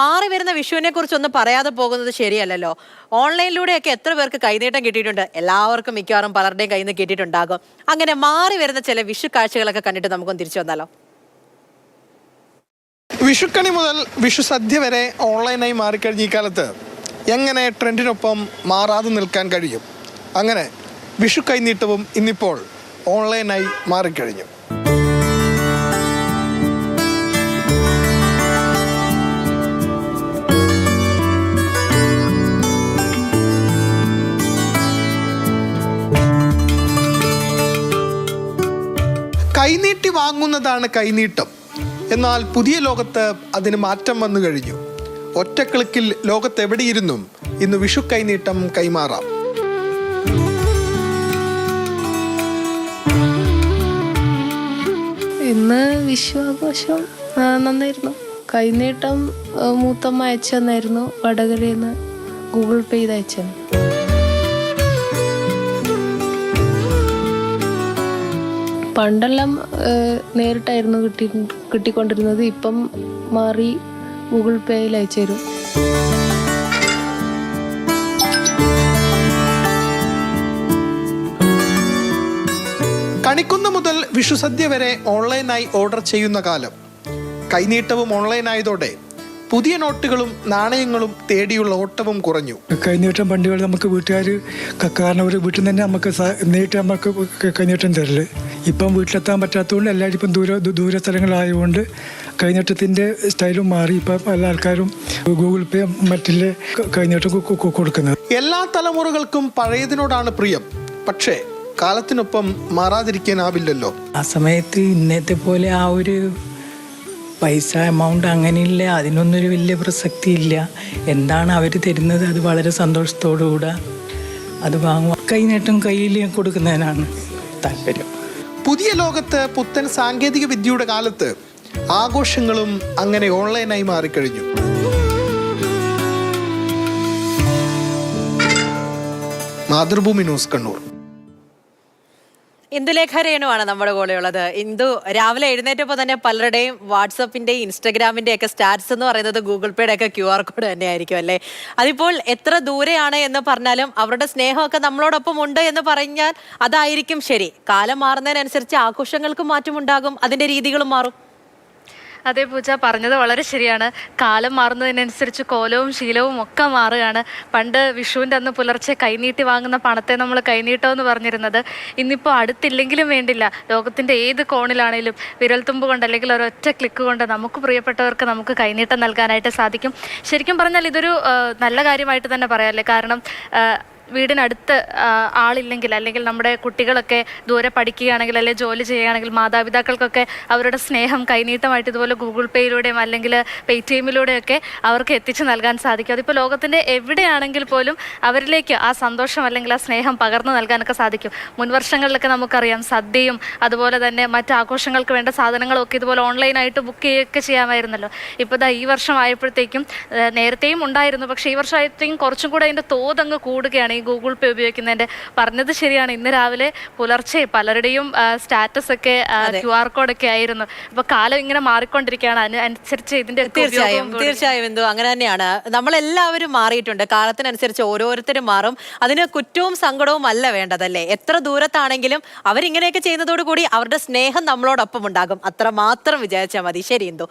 മാറി വരുന്ന വിഷുവിനെ കുറിച്ച് ഒന്നും പറയാതെ പോകുന്നത് ശരിയല്ലല്ലോ. ഓൺലൈനിലൂടെയൊക്കെ എത്ര പേർക്ക് കൈനീട്ടം കിട്ടിയിട്ടുണ്ട്? എല്ലാവർക്കും മിക്കവാറും പലരുടെയും കയ്യിൽ നിന്ന് കിട്ടിയിട്ടുണ്ടാകും. അങ്ങനെ മാറി വരുന്ന ചില വിഷു കാഴ്ചകളൊക്കെ കണ്ടിട്ട് നമുക്കൊന്ന് തിരിച്ചു വന്നാലോ? വിഷുക്കണി മുതൽ വിഷു സദ്യ വരെ ഓൺലൈനായി മാറിക്കഴിഞ്ഞ ഈ കാലത്ത് എങ്ങനെ ട്രെൻഡിനൊപ്പം മാറാതെ നിൽക്കാൻ കഴിയും? അങ്ങനെ വിഷു കൈനീട്ടവും ഇന്നിപ്പോൾ ഓൺലൈനായി മാറിക്കഴിഞ്ഞു. കൈനീട്ടി വാങ്ങുന്നതാണ് കൈനീട്ടം. എന്നാൽ പുതിയ ലോകത്ത് അതിന് മാറ്റം വന്നു കഴിഞ്ഞു. ഒറ്റ ക്ലിക്കിൽ ലോകത്തെവിടെയിരുന്നും ഇന്ന് വിഷു കൈനീട്ടം കൈമാറാം. ഇന്ന് വിഷു ആഘോഷം നന്നായിരുന്നു. കൈനീട്ടം മൂത്തമ്മ അയച്ചു തന്നായിരുന്നു വടകരയിൽ നിന്ന് ഗൂഗിൾ പേ ചെയ്ത് അയച്ചു പണ്ടെല്ലാം നേരിട്ടായിരുന്നു കിട്ടി കിട്ടിക്കൊണ്ടിരുന്നത്. ഇപ്പം മാറി ഗൂഗിൾ പേയിൽ അയച്ചു തരും. കണിക്കുന്ന മുതൽ വിഷുസദ്യ വരെ ഓൺലൈനായി ഓർഡർ ചെയ്യുന്ന കാലം. കൈനീട്ടവും ഓൺലൈനായതോടെ പുതിയ നോട്ടുകളും നാണയങ്ങളും തേടിയുള്ള ഓട്ടവും കുറഞ്ഞു. കൈനീട്ടം പണ്ടുകൾ നമുക്ക് വീട്ടുകാർ കാരണം ഒരു വീട്ടിൽ നിന്ന് തന്നെ നമുക്ക് നേരിട്ട് നമുക്ക് കൈനീട്ടം തരൽ. ഇപ്പം വീട്ടിലെത്താൻ പറ്റാത്തതുകൊണ്ട് എല്ലാവരും ഇപ്പം ദൂര ദൂര സ്ഥലങ്ങളായതുകൊണ്ട് കൈനീട്ടത്തിന്റെ സ്റ്റൈലും മാറി. ഇപ്പം എല്ലാ ആൾക്കാരും ഗൂഗിൾ പേ മറ്റില്ലേ കൈനീട്ടം കൊടുക്കുന്നത്. എല്ലാ തലമുറകൾക്കും പഴയതിനോടാണ് പ്രിയം. പക്ഷേ കാലത്തിനൊപ്പം മാറാതിരിക്കാനാവില്ലല്ലോ. ആ സമയത്ത് ഇന്നത്തെ പോലെ ആ ഒരു പൈസ എമൗണ്ട് അങ്ങനെയില്ല. അതിനൊന്നൊരു വലിയ പ്രസക്തി ഇല്ല എന്താണ് അവർ തരുന്നത്? അത് വളരെ സന്തോഷത്തോടുകൂടെ. അത് വാങ്ങുക കൈനീട്ടം കയ്യിൽ കൊടുക്കുന്നതിനാണ് താല്പര്യം. പുതിയ ലോകത്ത് പുത്തൻ സാങ്കേതിക വിദ്യയുടെ കാലത്ത് ആഘോഷങ്ങളും അങ്ങനെ ഓൺലൈനായി മാറിക്കഴിഞ്ഞു. മാതൃഭൂമി ന്യൂസ് കണ്ണൂർ. ഇന്ദുലേഖ രേണുവാണ് നമ്മുടെ കൂടെ ഉള്ളത് ഇന്ദു രാവിലെ എഴുന്നേറ്റപ്പോൾ തന്നെ പലരുടെയും വാട്സപ്പിന്റെയും ഇൻസ്റ്റഗ്രാമിന്റെയും ഒക്കെ സ്റ്റാറ്റസ് എന്ന് പറയുന്നത് ഗൂഗിൾ പേയുടെ ഒക്കെ ക്യു ആർ കോഡ് തന്നെയായിരിക്കും അല്ലേ? അതിപ്പോൾ എത്ര ദൂരെയാണ് എന്ന് പറഞ്ഞാലും അവരുടെ സ്നേഹമൊക്കെ നമ്മളോടൊപ്പം ഉണ്ട് എന്ന് പറഞ്ഞാൽ അതായിരിക്കും ശരി. കാലം മാറുന്നതിനനുസരിച്ച് ആഘോഷങ്ങൾക്കും മാറ്റമുണ്ടാകും അതിന്റെ രീതികളും മാറും. അതെ പൂജ പറഞ്ഞത് വളരെ ശരിയാണ്. കാലം മാറുന്നതിനനുസരിച്ച് കോലവും ശീലവും ഒക്കെ മാറുകയാണ്. പണ്ട് വിഷുവിന്റെ അന്ന് പുലർച്ചെ കൈനീട്ടി വാങ്ങുന്ന പണത്തെ നമ്മൾ കൈനീട്ടോ എന്ന് പറഞ്ഞിരുന്നത്. ഇന്നിപ്പോൾ അടുത്തില്ലെങ്കിലും വേണ്ടില്ല. ലോകത്തിന്റെ ഏത് കോണിലാണേലും വിരൽത്തുമ്പ് കൊണ്ട് അല്ലെങ്കിൽ ഒരൊറ്റ ക്ലിക്ക് കൊണ്ട് നമുക്ക് പ്രിയപ്പെട്ടവർക്ക് നമുക്ക് കൈനീട്ടം നൽകാനായിട്ട് സാധിക്കും. ശരിക്കും പറഞ്ഞാൽ ഇതൊരു നല്ല കാര്യമായിട്ട് തന്നെ പറയാമല്ലേ കാരണം വീടിനടുത്ത് ആളില്ലെങ്കിൽ അല്ലെങ്കിൽ നമ്മുടെ കുട്ടികളൊക്കെ ദൂരെ പഠിക്കുകയാണെങ്കിൽ അല്ലെങ്കിൽ ജോലി ചെയ്യുകയാണെങ്കിൽ മാതാപിതാക്കൾക്കൊക്കെ അവരുടെ സ്നേഹം കൈനീട്ടമായിട്ട് ഇതുപോലെ ഗൂഗിൾ പേയിലൂടെയും അല്ലെങ്കിൽ പേ ടി എമ്മിലൂടെയൊക്കെ അവർക്ക് എത്തിച്ചു നൽകാൻ സാധിക്കും. അതിപ്പോൾ ലോകത്തിന്റെ എവിടെയാണെങ്കിൽ പോലും അവരിലേക്ക് ആ സന്തോഷം അല്ലെങ്കിൽ ആ സ്നേഹം പകർന്നു നൽകാനൊക്കെ സാധിക്കും. മുൻവർഷങ്ങളിലൊക്കെ നമുക്കറിയാം സദ്യയും അതുപോലെ തന്നെ മറ്റ് ആഘോഷങ്ങൾക്ക് വേണ്ട സാധനങ്ങളൊക്കെ ഇതുപോലെ ഓൺലൈനായിട്ട് ബുക്ക് ചെയ്യുകയൊക്കെ ചെയ്യാമായിരുന്നല്ലോ. ഇപ്പോൾ ദാ ഈ വർഷം ആയപ്പോഴത്തേക്കും നേരത്തെയും ഉണ്ടായിരുന്നു. പക്ഷേ ഈ വർഷമായപ്പോഴത്തേക്കും കുറച്ചും കൂടെ അതിന്റെ തോതങ്ങ് കൂടുകയാണ്. ഈ ഗൂഗിൾ പേ ഉപയോഗിക്കുന്നതിന്റെ പറഞ്ഞത് ശരിയാണ്. ഇന്ന് രാവിലെ പുലർച്ചെ പലരുടെയും സ്റ്റാറ്റസ് ഒക്കെ ക്യു ആർ കോഡ് ഒക്കെ ആയിരുന്നു. അപ്പൊ കാലം ഇങ്ങനെ മാറിക്കൊണ്ടിരിക്കുകയാണ്. അതിന് അനുസരിച്ച് ഇതിന്റെ തീർച്ചയായും. തീർച്ചയായും എന്തു അങ്ങനെ തന്നെയാണ്. നമ്മളെല്ലാവരും മാറിയിട്ടുണ്ട്. കാലത്തിനനുസരിച്ച് ഓരോരുത്തരും മാറും. അതിന് കുറ്റവും സങ്കടവും അല്ല വേണ്ടതല്ലേ? എത്ര ദൂരത്താണെങ്കിലും അവരിങ്ങനെയൊക്കെ ചെയ്യുന്നതോടുകൂടി അവരുടെ സ്നേഹം നമ്മളോടൊപ്പം ഉണ്ടാകും. അത്ര മാത്രം വിചാരിച്ചാൽ മതി. ശരി എന്തു.